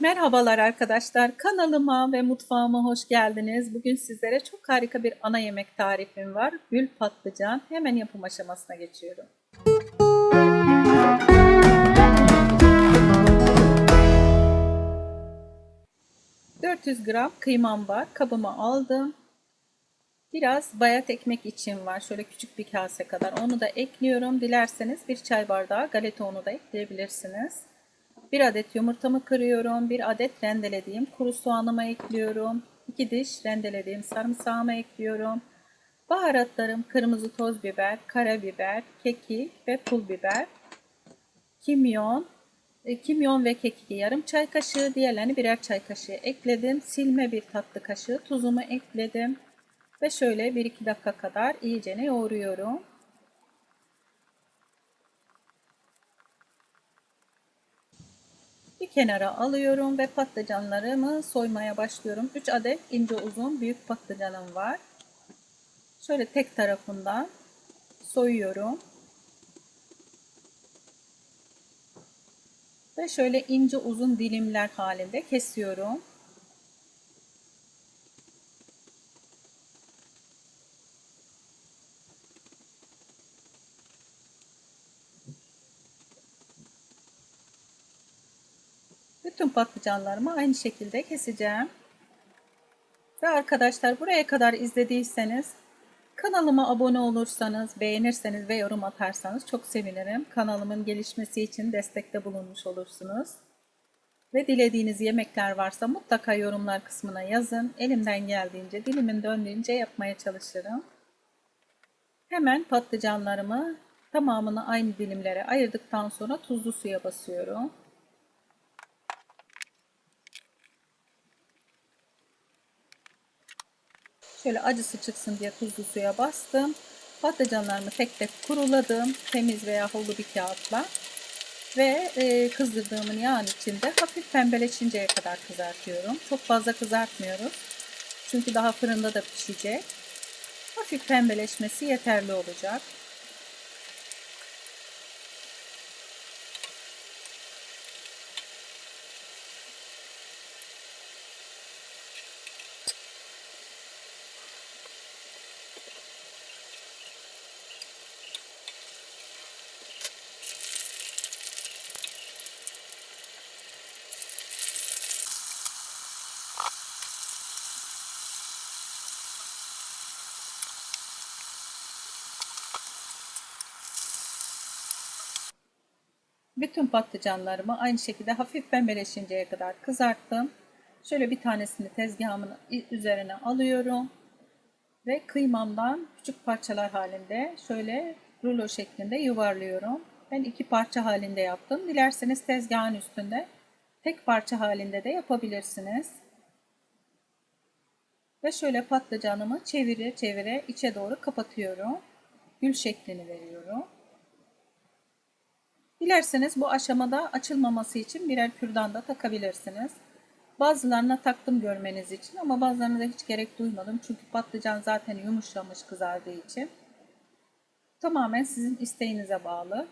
Merhabalar arkadaşlar. Kanalıma ve mutfağıma hoş geldiniz. Bugün sizlere çok harika bir ana yemek tarifim var. Gül patlıcan. Hemen yapım aşamasına geçiyorum. ...400 gram kıymam var. Kabıma aldım. Biraz bayat ekmek için var. Şöyle küçük bir kase kadar. Onu da ekliyorum. Dilerseniz bir çay bardağı galeta unu da ekleyebilirsiniz. Bir adet yumurtamı kırıyorum. Bir adet rendelediğim kuru soğanımı ekliyorum. 2 diş rendelediğim sarımsağımı ekliyorum. Baharatlarım kırmızı toz biber, karabiber, kekik ve pul biber. Kimyon, e, kimyon ve kekiki yarım çay kaşığı, diğerlerini birer çay kaşığı ekledim. Silme bir tatlı kaşığı tuzumu ekledim. Ve şöyle 1-2 dakika kadar iyicene yoğuruyorum. Bir kenara alıyorum ve patlıcanlarımı soymaya başlıyorum. 3 adet ince uzun büyük patlıcanım var. Şöyle tek tarafından soyuyorum. Ve şöyle ince uzun dilimler halinde kesiyorum. Bütün patlıcanlarımı aynı şekilde keseceğim. Ve arkadaşlar buraya kadar izlediyseniz kanalıma abone olursanız, beğenirseniz ve yorum atarsanız çok sevinirim. Kanalımın gelişmesi için destekte bulunmuş olursunuz. Ve dilediğiniz yemekler varsa mutlaka yorumlar kısmına yazın. Elimden geldiğince, dilimin döndüğünce yapmaya çalışırım. Hemen patlıcanlarımı tamamını aynı dilimlere ayırdıktan sonra tuzlu suya basıyorum. Şöyle acısı çıksın diye tuzlu suya bastım. Patlıcanlarımı tek tek kuruladım. Temiz veya holu bir kağıtla. Ve e, kızdırdığımın yağın içinde hafif pembeleşinceye kadar kızartıyorum. Çok fazla kızartmıyoruz. Çünkü daha fırında da pişecek. Hafif pembeleşmesi yeterli olacak. Bütün patlıcanlarımı aynı şekilde hafif pembeleşinceye kadar kızarttım. Şöyle bir tanesini tezgahımın üzerine alıyorum. Ve kıymamdan küçük parçalar halinde şöyle rulo şeklinde yuvarlıyorum. Ben iki parça halinde yaptım. Dilerseniz tezgahın üstünde tek parça halinde de yapabilirsiniz. Ve şöyle patlıcanımı çevire çevire içe doğru kapatıyorum. Gül şeklini veriyorum. Dilerseniz bu aşamada açılmaması için birer kürdan da takabilirsiniz. Bazılarına taktım görmeniz için ama bazılarına da hiç gerek duymadım. Çünkü patlıcan zaten yumuşamış kızardığı için. Tamamen sizin isteğinize bağlı.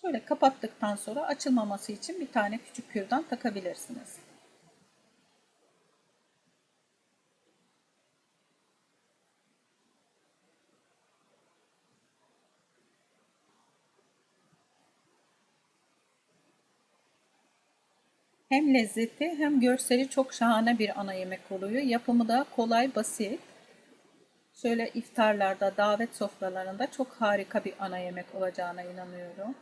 Şöyle kapattıktan sonra açılmaması için bir tane küçük kürdan takabilirsiniz. Hem lezzeti hem görseli çok şahane bir ana yemek oluyor. Yapımı da kolay, basit. Şöyle iftarlarda, davet sofralarında çok harika bir ana yemek olacağına inanıyorum.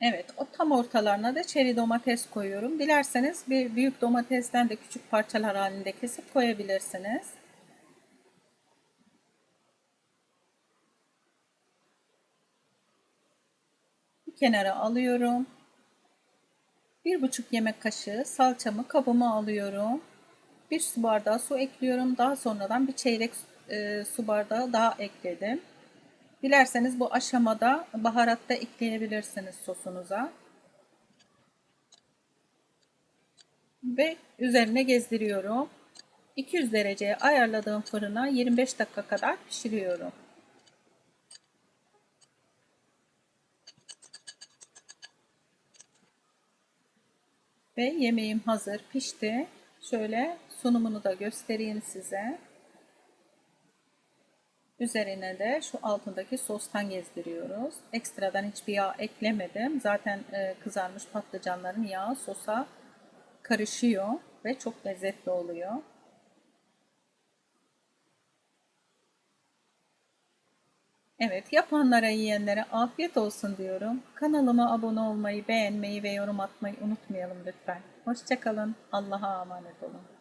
Evet, o tam ortalarına da çeri domates koyuyorum. Dilerseniz bir büyük domatesten de küçük parçalar halinde kesip koyabilirsiniz. Bir kenara alıyorum. 1,5 yemek kaşığı salçamı kabıma alıyorum. 1 su bardağı su ekliyorum. Daha sonradan bir çeyrek e, su bardağı daha ekledim. Dilerseniz bu aşamada baharat da ekleyebilirsiniz sosunuza. Ve üzerine gezdiriyorum. 200 dereceye ayarladığım fırına 25 dakika kadar pişiriyorum. Ve yemeğim hazır pişti. Şöyle sunumunu da göstereyim size. Üzerine de şu altındaki sostan gezdiriyoruz. Ekstradan hiçbir yağ eklemedim. Zaten e, kızarmış patlıcanların yağı sosa karışıyor ve çok lezzetli oluyor. Evet, yapanlara, yiyenlere afiyet olsun diyorum. Kanalıma abone olmayı, beğenmeyi ve yorum atmayı unutmayalım lütfen. Hoşçakalın. Allah'a emanet olun.